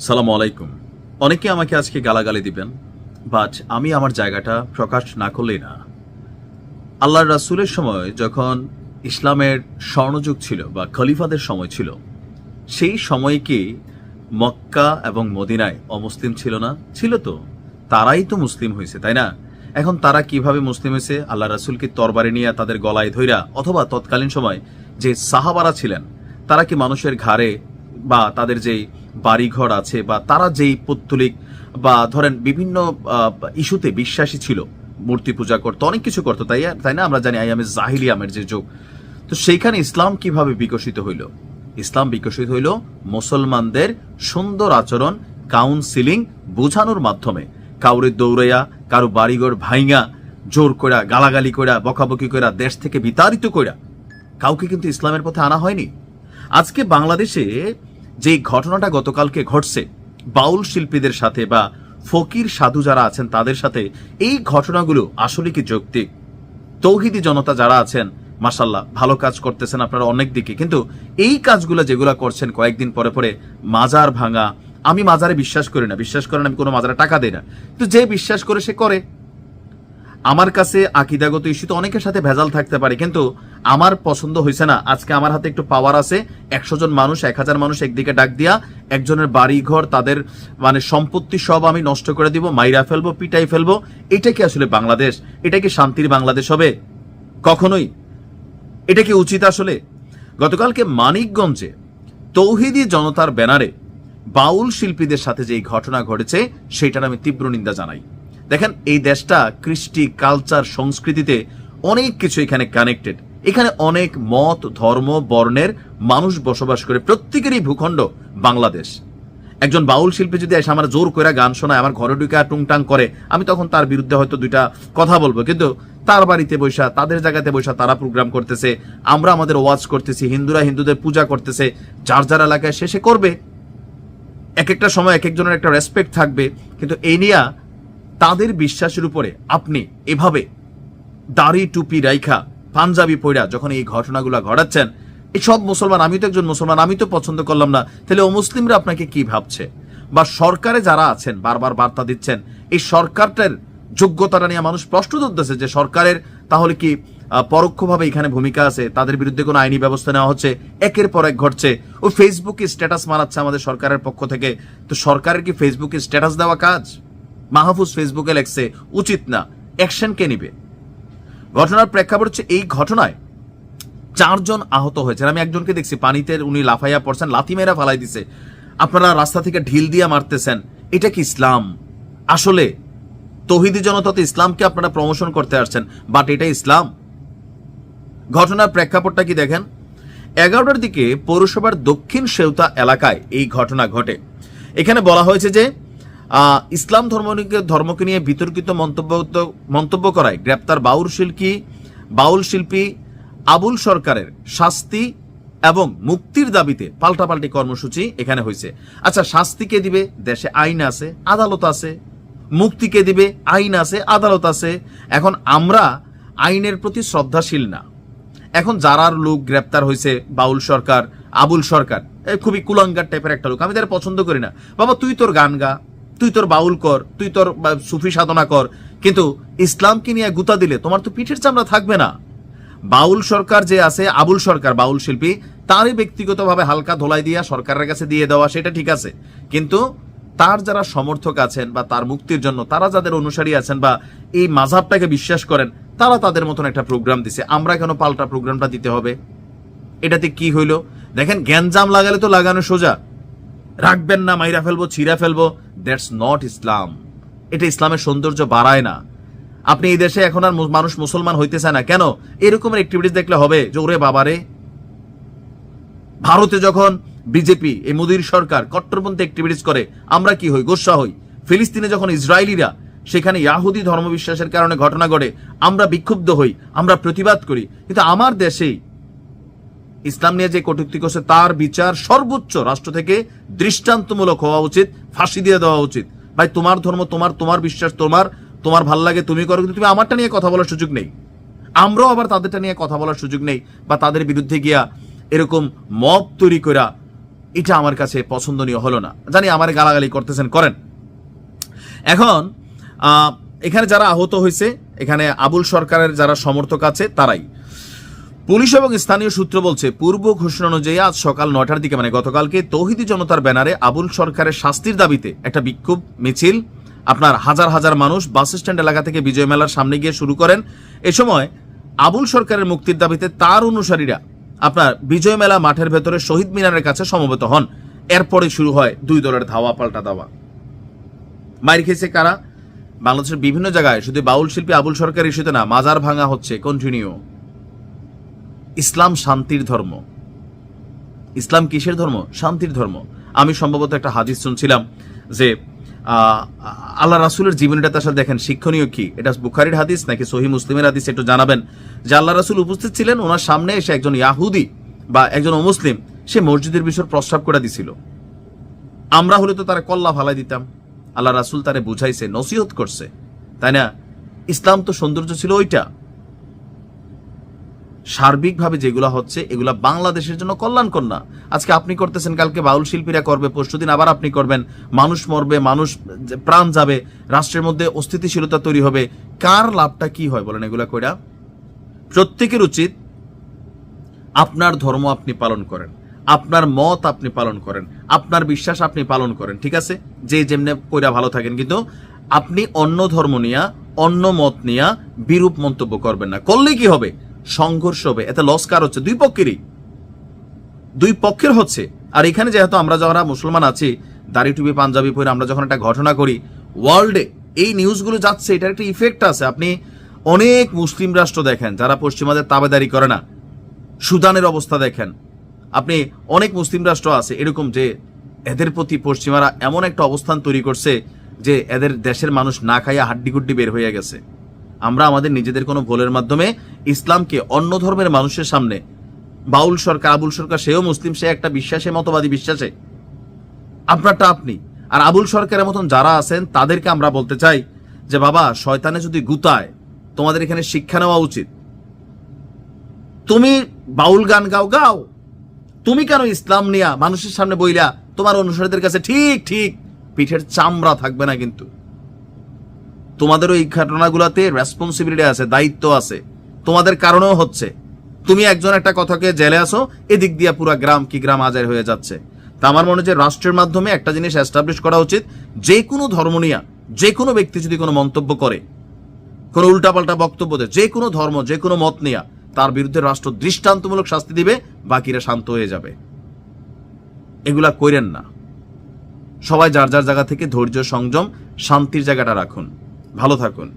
সালাম আলাইকুম। অনেকে আমাকে আজকে গালাগালি দিবেন, বাট আমি আমার জায়গাটা প্রকাশ না করলেই না। আল্লাহর রাসুলের সময় যখন ইসলামের স্বর্ণযুগ ছিল বা খলিফাদের সময় ছিল, সেই সময় কি মক্কা এবং মদিনায় অমুসলিম ছিল না? ছিল তো। তারাই তো মুসলিম হয়েছে, তাই না? এখন তারা কীভাবে মুসলিম হয়েছে? আল্লাহ রাসুলকে তরবারে নিয়ে তাদের গলায় ধইরা অথবা তৎকালীন সময় যে সাহাবারা ছিলেন, তারা কি মানুষের ঘাড়ে বা তাদের যেই বাড়িঘর আছে বা তারা যেই পত্তলিক বা ধরেন বিভিন্ন ইস্যুতে বিশ্বাসী ছিল, মূর্তি পূজা করতো, অনেক কিছু করতো, তাই তাই না? আমরা জানি আইয়ামের জাহিলিয়ামের যে যুগ। তো সেইখানে ইসলাম কীভাবে বিকশিত হইল? ইসলাম বিকশিত হইল মুসলমানদের সুন্দর আচরণ কাউন্সিলিং বোঝানোর মাধ্যমে। কাউরে দৌড়াইয়া, কারও বাড়িঘর ভাইঙা, জোর কইরা, গালাগালি কইরা, বকাবকি কইরা, দেশ থেকে বিতাড়িত কইরা, কাউকে কিন্তু ইসলামের পথে আনা হয়নি। আজকে বাংলাদেশে যে ঘটনাটা গতকালকে ঘটছে, বাউল শিল্পীদের সাথে বা ফকির সাধু যারা আছেন তাদের সাথে, এই ঘটনাগুলো আসলে কি যৌক্তিক? তৌহিদি জনতা যারা আছেন মাসাল্লাহ ভালো কাজ করতেছেন আপনারা অনেক দিকে, কিন্তু এই কাজগুলো যেগুলো করছেন কয়েকদিন পরে পরে মাজার ভাঙা, আমি মাজারে বিশ্বাস করি না, বিশ্বাস করেন আমি কোনো মাজারে টাকা দেই না। কিন্তু যে বিশ্বাস করে সে করে। আমার কাছে আকিদাগত ইস্যুতে অনেকের সাথে ভেজাল থাকতে পারে, কিন্তু আমার পছন্দ হয়েছে না। আজকে আমার হাতে একটু পাওয়ার আছে, একশো জন মানুষ, এক হাজার মানুষ একদিকে ডাক দিয়া একজনের বাড়ি ঘর তাদের মানে সম্পত্তি সব আমি নষ্ট করে দিব, মাইরা ফেলব, পিটাই ফেলব। এটা কি আসলে বাংলাদেশ? এটা কি শান্তির বাংলাদেশ হবে? কখনোই। এটা কি উচিত আসলে? গতকালকে মানিকগঞ্জে তৌহিদি জনতার ব্যানারে বাউল শিল্পীদের সাথে যে ঘটনা ঘটেছে, সেটার আমি তীব্র নিন্দা জানাই। দেখেন, এই দেশটা কৃষ্টি, কালচার, সংস্কৃতিতে অনেক কিছু এখানে কানেক্টেড এখানে অনেক মত, ধর্ম, বর্ণের মানুষ বসবাস করে। প্রত্যেকেরই ভূখণ্ড বাংলাদেশ। একজন বাউল শিল্পী যদি এসে আমার জোর করে গান শোনায়, আমার ঘরে ঢুকে টুংটাং করে, আমি তখন তার বিরুদ্ধে হয়তো দুইটা কথা বলব। কিন্তু তার বাড়িতে বৈশা, তাদের জায়গাতে বৈশা তারা প্রোগ্রাম করতেছে, আমরা আমাদের ওয়াজ করতেছি, হিন্দুরা হিন্দুদের পূজা করতেছে, যার যার এলাকায় শেষে করবে। এক একটা সময় এক একজনের একটা রেসপেক্ট থাকবে। কিন্তু এই নিয়া তাদের বিশ্বাসের উপরে আপনি এভাবে দাড়ি টুপি রাইখা পাঞ্জাবি পইরা যখন এই ঘটনাগুলো ঘটাচ্ছেন, এই সব মুসলমান আমি তো একজন মুসলমান আমি তো পছন্দ করলাম না, তাহলে ও মুসলিমরা আপনাকে কি ভাবছে? বা সরকারে যারা আছেন, বারবার বার্তা দিচ্ছেন, এই সরকারটার যোগ্যতাটা নিয়ে মানুষ প্রশ্ন তুলতেছে যে সরকারের তাহলে কি পরোক্ষভাবে এখানে ভূমিকা আছে, তাদের বিরুদ্ধে কোনো আইনি ব্যবস্থা নেওয়া হচ্ছে, একের পর এক ঘটছে, ও ফেসবুকে স্ট্যাটাস মারাচ্ছে আমাদের সরকারের পক্ষ থেকে, তো সরকারের কি ফেসবুকে স্ট্যাটাস দেওয়া কাজ? মাহফুজ ফেসবুকে লেখছে, উচিত না, অ্যাকশন কে নিবে? ঘটনার প্রেক্ষাপট হচ্ছে এই ঘটনায় চারজন আহত হয়েছেন। আমি একজনকে দেখছি, পানিতে উনি লাফাইয়া পড়ছেন, লাথি মেরা ফালাই দিছে। আপনারা রাস্তা থেকে ঢিল দিয়ে মারতেছেন, এটা কি ইসলাম? আসলে তহিদি জনতাতে ইসলামকে আপনারা প্রমোশন করতে আসছেন বাট এটা ইসলাম? ঘটনার প্রেক্ষাপটটা কি দেখেন? এগারোটার দিকে পৌরসভার দক্ষিণ সেউতা এলাকায় এই ঘটনা ঘটে। এখানে বলা হয়েছে যে ইসলাম ধর্মকে ধর্মকে নিয়ে বিতর্কিত মন্তব্য মন্তব্য করায় গ্রেপ্তার বাউল শিল্পী বাউল শিল্পী আবুল সরকারের শাস্তি এবং মুক্তির দাবিতে পাল্টাপাল্টি কর্মসূচি এখানে হয়েছে। আচ্ছা শাস্তি কে দিবে? দেশে আইন আছে, আদালত আছে, মুক্তি কে দিবে? আইন আছে, আদালত আছে। এখন আমরা আইনের প্রতি শ্রদ্ধাশীল না। এখন যারার লোক গ্রেপ্তার হয়েছে, বাউল সরকার, আবুল সরকার খুবই কুলাঙ্গার টাইপের একটা লোক, আমি তারা পছন্দ করি না। বাবা, তুই তোর গান গা। তুই তোর বাউল কর, তুই তোর সুফি সাধনা কর, কিন্তু ইসলামকে নিয়ে গুতা দিলে তোমার তো পিঠের চামড়া থাকবে না। বাউল সরকার যে আছে, আবুল সরকার, বাউল শিল্পী, তারই ব্যক্তিগতভাবে হালকা ধোলাই দিয়া সরকারের কাছে দিয়ে দেওয়া, সেটা ঠিক আছে। কিন্তু তার যারা সমর্থক আছেন বা তার মুক্তির জন্য, তারা যাদের অনুসারী আছেন বা এই মাঝাবটাকে বিশ্বাস করেন, তারা তাদের মতন একটা প্রোগ্রাম দিছে। আমরা কেন পাল্টা প্রোগ্রামটা দিতে হবে? এটাতে কি হইল? দেখেন, গ্যাঞ্জাম লাগালে তো লাগানো সোজা। রাখবেন না, মাইরা ফেলব, ছিঁড়া ফেলব। That's not Islam. এটা ইসলামের সৌন্দর্য বাড়ায় না। আপনি এই দেশে এখন আর মানুষ মুসলমান হইতে চায় না। কেন? এরকমের অ্যাক্টিভিটিস দেখলে হবে যে, ওরে বাবারে। ভারতে যখন বিজেপি এই মোদীর সরকার কট্টরপন্থী অ্যাক্টিভিটিস করে, আমরা কি হই? গোসা হই। ফিলিস্তিনে যখন ইসরায়েলিরা, সেখানে ইয়াহুদি ধর্মবিশ্বাসের কারণে ঘটনা ঘটে, আমরা বিক্ষুব্ধ হই, আমরা প্রতিবাদ করি। কিন্তু আমার দেশেই ইসলাম নিয়ে যে কটূক্তি করছে, তার বিচার সর্বোচ্চ রাষ্ট্র থেকে দৃষ্টান্তমূলক হওয়া উচিত, ফাঁসি দিয়ে দেওয়া উচিত। ভাই, তোমার ধর্ম, তোমার তোমার বিশ্বাস, তোমার তোমার ভালো লাগে, তুমি করো, কিন্তু তুমি আমারটা নিয়ে কথা বলার সুযোগ নেই। আমরাও আবার তাদেরটা নিয়ে কথা বলার সুযোগ নেই বা তাদের বিরুদ্ধে গিয়া এরকম মব তৈরি করা এটা আমার কাছে পছন্দনীয় হলো না। জানি আমার গালাগালি করতেছেন, করেন। এখন এখানে যারা আহত হয়েছে এখানে আবুল সরকারের যারা সমর্থক আছে, তারাই। পুলিশ এবং স্থানীয় সূত্র বলছে, পূর্ব ঘোষণা অনুযায়ী আজ সকাল নটার দিকে মানে গতকালকে, তৌহিদি জনতার ব্যানারে আবুল সরকারের শাস্তির দাবিতে একটা বিক্ষোভ মিছিল। আপনার হাজার হাজার মানুষ বাস স্ট্যান্ড এলাকা থেকে বিজয় মেলার সামনে গিয়ে শুরু করেন। এ সময় আবুল সরকারের মুক্তির দাবিতে তার অনুসারীরা আপনার বিজয় মেলা মাঠের ভেতরে শহীদ মিনারের কাছে সমবেত হন। এরপরে শুরু হয় দুই দলের ধাওয়া, পাল্টা দাওয়া। মাইর খেয়েছে কারা? বাংলাদেশের বিভিন্ন জায়গায় শুধু বাউল শিল্পী আবুল সরকার ইস্যুতে না, মাজার ভাঙা হচ্ছে কন্টিনিউ ইসলাম শান্তির ধর্ম। ইসলাম কিসের ধর্ম? শান্তির ধর্ম। আমি সম্ভবত একটা হাদিস শুনছিলাম যে আল্লাহ রাসুলের জীবনীটা তার সাথে দেখেন, শিক্ষণীয় কি? এটা বুখারির হাদিস নাকি সহি মুসলিমের হাদিস? একটু জানাবেন। যে আল্লাহ রাসুল উপস্থিত ছিলেন, ওনার সামনে এসে একজন ইয়াহুদি বা একজন অমুসলিম, সে মসজিদের বিষয় প্রস্তাব করে দিছিল। আমরা হলে তো তারা কল্লা ফালাই দিতাম। আল্লাহ রাসুল তারে বুঝাইছে, নসিহত করছে। তাই না? ইসলাম তো সৌন্দর্য ছিল ওইটা। সার্বিকভাবে যেগুলো হচ্ছে, এগুলা বাংলাদেশের জন্য কল্যাণকর না। আজকে আপনি করতেছেন, কালকে বাউল শিল্পীরা করবে পরশুদিন আবার আপনি করবেন। মানুষ মরবে, মানুষ প্রাণ যাবে, রাষ্ট্রের মধ্যে অস্থিতিশীলতা তৈরি হবে। কার লাভটা কি হয় বলেন এগুলা কইরা? প্রত্যেকের উচিত আপনার ধর্ম আপনি পালন করেন, আপনার মত আপনি পালন করেন, আপনার বিশ্বাস আপনি পালন করেন, ঠিক আছে? যে যেমনে কইরা ভালো থাকেন, কিন্তু আপনি অন্য ধর্ম নিয়া, অন্য মত নিয়া বিরূপ মন্তব্য করবেন না। করলে কি হবে? সংঘর্ষ হবে, এতে লস কার হচ্ছে? দুই পক্ষেরই। দুই পক্ষের হচ্ছে। আর এখানে যেহেতু আমরা যারা মুসলমান আছি, দাড়ি টুপি, পাঞ্জাবি পরে আমরা যখন একটা ঘটনা করি ওয়ার্ল্ডে এই নিউজগুলো যাচ্ছে, এটার একটা ইফেক্ট আছে। আপনি অনেক মুসলিম রাষ্ট্র দেখেন, যারা পশ্চিমাদের তাবেদারি করে না, সুদানের অবস্থা দেখেন। আপনি অনেক মুসলিম রাষ্ট্র আছে, এরকম যে এদের প্রতি পশ্চিমারা এমন একটা অবস্থান তৈরি করছে যে এদের দেশের মানুষ না খাইয়া হাড্ডি হাড্ডিগুড্ডি বের হয়ে গেছে। আমরা আমাদের নিজেদের কোনো ভুলের মাধ্যমে ইসলামকে অন্য ধর্মের মানুষের সামনে, বাউল সরকার, আবুল সরকার, সেও মুসলিম, সে একটা বিশ্বাসে, মতবাদী বিশ্বাসে। আপনারটা আপনি। আর আবুল সরকারের মতন যারা আছেন, তাদেরকে আমরা বলতে চাই যে, বাবা, শয়তানে যদি গুতায়, তোমাদের এখানে শিক্ষা নেওয়া উচিত। তুমি বাউল গান গাও গাও। তুমি কেন ইসলাম নিয়া মানুষের সামনে বইলা তোমার অনুসারীদের কাছে ঠিক ঠিক পিঠের চামড়া থাকবে না কিন্তু। তোমাদের ওই ঘটনাগুলোতে রেসপন্সিবিলিটি আছে, দায়িত্ব আছে। তোমাদের কারণেও হচ্ছে। তুমি একজন একটা কথাকে জেলে আসো এদিক দিয়া পুরা গ্রাম কি গ্রাম আজার হয়ে যাচ্ছে। তা আমার মনে যে রাষ্ট্রের মাধ্যমে একটা জিনিস এস্টাবলিশ করা উচিত, যে কোনো ধর্ম নিয়া, যে কোনো ব্যক্তি যদি কোনো মন্তব্য করে, কোনো উল্টাপাল্টা বক্তব্য দেয়, যে কোনো ধর্ম, যে কোনো মত নিয়া, তার বিরুদ্ধে রাষ্ট্র দৃষ্টান্তমূলক শাস্তি দিবে, বাকিরা শান্ত হয়ে যাবে। এগুলা কইরেন না। সবাই যার যার জায়গা থেকে ধৈর্য, সংযম, শান্তির জায়গাটা রাখুন। ভালো থাকুন।